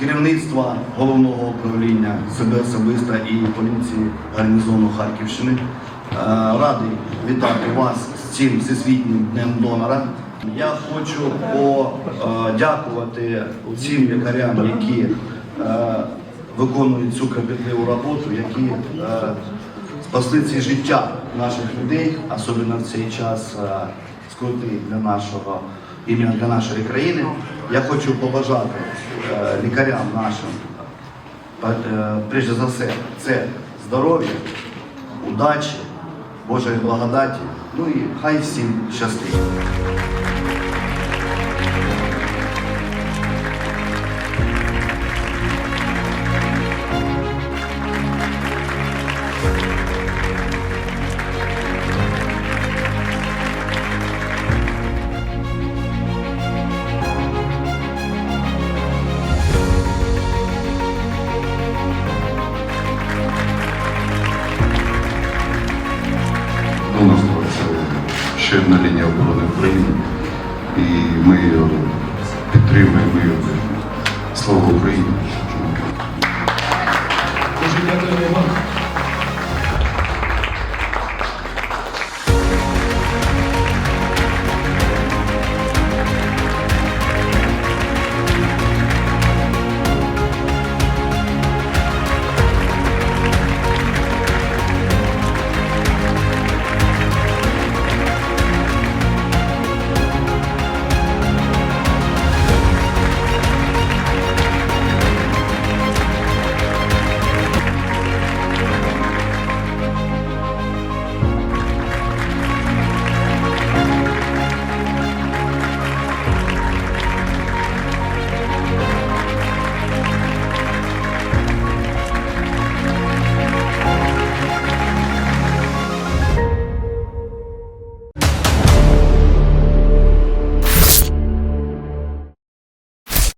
керівництва головного управління себе особисто і поліції гарнізону Харківщини. Е, Радий вітати вас з цим всесвітнім днем донора. Я хочу подякувати цим лікарям, які е, виконують цю кропітливу роботу, які е, спасли ці життя наших людей, особливо в цей час скрутний для нашого іменно для нашої країни. Я хочу побажати е, лікарям нашим, прежде за все, це здоров'я, удачі, Божої благодаті. Ну і хай всім щастить. Тобто у нас ще одна лінія оборони України. І ми його підтримуємо. Ми. Слава Україні! Дуже дякую вам.